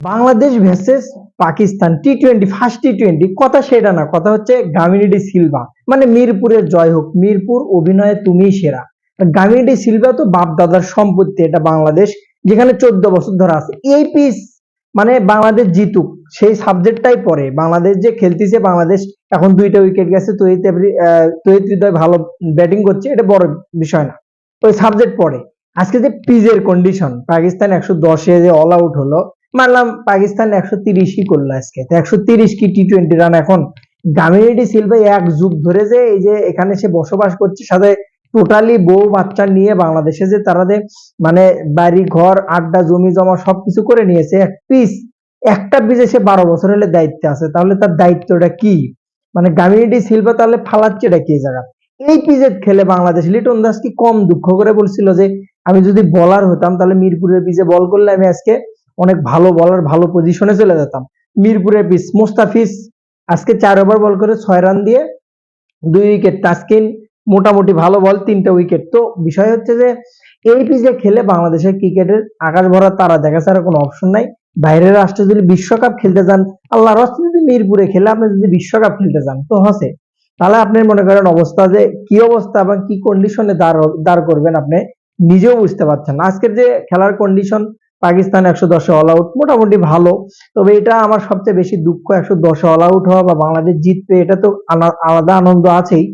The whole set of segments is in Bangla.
Bangladesh versus Pakistan T twenty first T twenty কথা সেটা না কথা হচ্ছে গামিনিডি সিলভা মানে মিরপুরের জয় হোক মিরপুর অভিনয়ে তুমি সেরা। গামিনিডি সিলভা তো বাপ দাদার সম্পত্তি এটা বাংলাদেশ যেখানে চোদ্দ বছর ধরে আছে। এই পিস মানে বাংলাদেশ জিতুক সেই সাবজেক্টটাই পড়ে বাংলাদেশ যে খেলতেছে বাংলাদেশ এখন দুইটা উইকেট গেছে এভরি- আহ, হৃদয় ভালো ব্যাটিং করছে এটা বড় বিষয় না। ওই সাবজেক্ট পরে। আজকে যে পিজের কন্ডিশন পাকিস্তান একশো দশে যে অল আউট হলো মানলাম পাকিস্তান একশো তিরিশই করল আজকে। তো একশো তিরিশ কি টি টোয়েন্টি রান এখন? গামিনিটি সিলভা এক যুগ ধরে যে এই যে এখানে সে বসবাস করছে, সাথে টোটালি বউ বাচ্চা নিয়ে বাংলাদেশে যে তারা মানে বাড়ি, ঘর, আড্ডা, জমি জমা সবকিছু করে নিয়েছে, এক পিস একটা পিসে সে বারো বছর হলে দায়িত্বে আছে। তাহলে তার দায়িত্বটা কি? মানে গামিনিটি সিলভা তাহলে ফালাচ্ছে এটা কি জায়গা? এই পিজে খেলে বাংলাদেশ। লিটন দাস কি কম দুঃখ করে বলছিল যে, আমি যদি বলার হতাম তাহলে মিরপুরের পিজে বল করলে আমি আজকে অনেক ভালো বলার ভালো পজিশনে চলে যেতাম। মিরপুরের পিচ মোস্তাফিজ, আজকে চার ওভার বল করে ছয় রান দিয়ে দুই উইকেট তাসকিন মোটামুটি ভালো বল তিনটা উইকেট তো বিষয় হচ্ছে যে, এই পিচে খেলে বাংলাদেশের ক্রিকেটের আকাশ ভরা তারা, দেখা ছাড়া কোনো অপশন নাই। বাইরের রাষ্ট্রে যদি বিশ্বকাপ খেলতে যান আল্লাহ রাস্তে যদি মিরপুরে খেলে আপনি যদি বিশ্বকাপ খেলতে যান তো হসে। তাহলে আপনি মনে করেন অবস্থা যে, কি অবস্থা এবং কি কন্ডিশনে দাঁড় দাঁড় করবেন আপনি নিজেও বুঝতে পারছেন আজকের যে খেলার কন্ডিশন পাকিস্তান একশো দশে অল আউট মোটামুটি ভালো। তবে এটা আমার সবচেয়ে বেশি দুঃখ, একশো দশে অল আউট হওয়া বা বাংলাদেশ জিতবে, এটা তো আলাদা আনন্দ আছেই।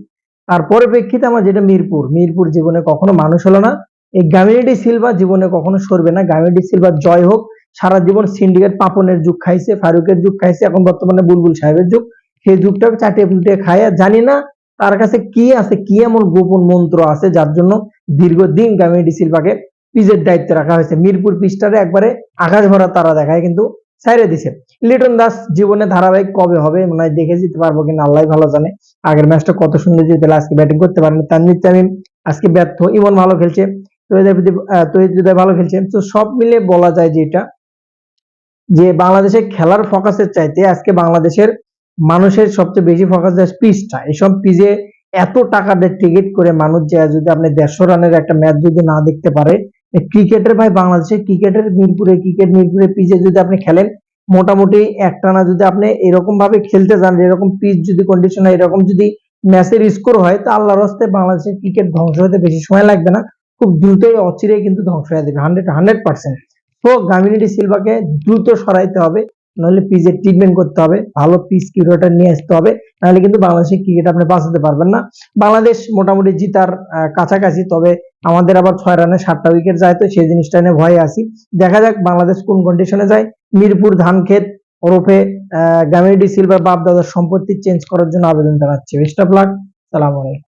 তার পরিপ্রেক্ষিতে আমার যেটা মিরপুর মিরপুর জীবনে কখনো মানুষ হলো না। এই গামিনিটি সিলভা জীবনে কখনো সরবে না। গামিনিটি সিলভার জয় হোক, সারা জীবন সিন্ডিকেট পাপনের যুগ খাইছে, ফারুকের যুগ খাইছে, এখন বর্তমানে বুলবুল সাহেবের যুগ। সেই যুগটাকে চাটিয়ে পুটিয়ে খায় জানি না তার কাছে কি আছে, কি এমন গোপন মন্ত্র আছে যার জন্য দীর্ঘদিন গামিনিটি সিলভাকে পিজের দায়িত্বে রাখা হয়েছে। মিরপুর পিচটারে একবারে আকাশ ভরা তারা দেখায়, কিন্তু ছাইরে দিছে। লিটন দাস জীবনে ধারাবাহিক কবে হবে, মনে হয় দেখে যেতে পারব কিনা আল্লাহ ভালো জানে। আগের ম্যাচটা কত সুন্দর জিতে আজকে ব্যাটিং করতে পারেনি। তানজিদ তামিম আজকে ব্যর্থ, ইমন ভালো খেলছে ভালো খেলছে। তো সব মিলে বলা যায় যে এটা, যে বাংলাদেশে খেলার ফোকাসের চাইতে আজকে বাংলাদেশের মানুষের সবচেয়ে বেশি ফোকাস দেয় পিচটা এইসব পিচে এত টাকা দিয়ে টিকিট করে মানুষ যায় যদি আপনি দেড়শো রানের একটা ম্যাচ যদি না দেখতে পারে ক্রিকেটের ভাই বাংলাদেশের ক্রিকেটের মিরপুরে, ক্রিকেট মিরপুরে পিচে যদি আপনি খেলেন, মোটামুটি একটানা যদি আপনি এরকম ভাবে খেলতে যান এরকম পিচ যদি কন্ডিশন হয়, এরকম যদি ম্যাচের স্কোর হয়, তা আল্লাহর হস্তে বাংলাদেশের ক্রিকেট ধ্বংস হতে বেশি সময় লাগবে না। খুব দ্রুতই অচিরে কিন্তু ধ্বংস হয়ে যাবে হান্ড্রেড হান্ড্রেড পার্সেন্ট তো গামিনিটি সিলভাকে দ্রুত সরাইতে হবে। নাহলে পিচের ট্রিটমেন্ট করতে হবে, ভালো পিচ কিউরেটার নিয়ে আসতে হবে, নাহলে কিন্তু বাংলাদেশের ক্রিকেট আপনি বাঁচাতে পারবেন না। বাংলাদেশ মোটামুটি জিতার কাছাকাছি, তবে আমাদের আবার ছয় রানে সাতটা উইকেট যায় তো সেই জিনিসটা নিয়ে ভয়ে আসি দেখা যাক বাংলাদেশ কোন কন্ডিশনে যায়। মিরপুর ধানক্ষেত, ওরফে গামিনিটি সিলভার বাপ দাদার সম্পত্তি চেঞ্জ করার জন্য আবেদন জানাচ্ছি। বেস্ট অফ লাক সালাম আলাইকুম।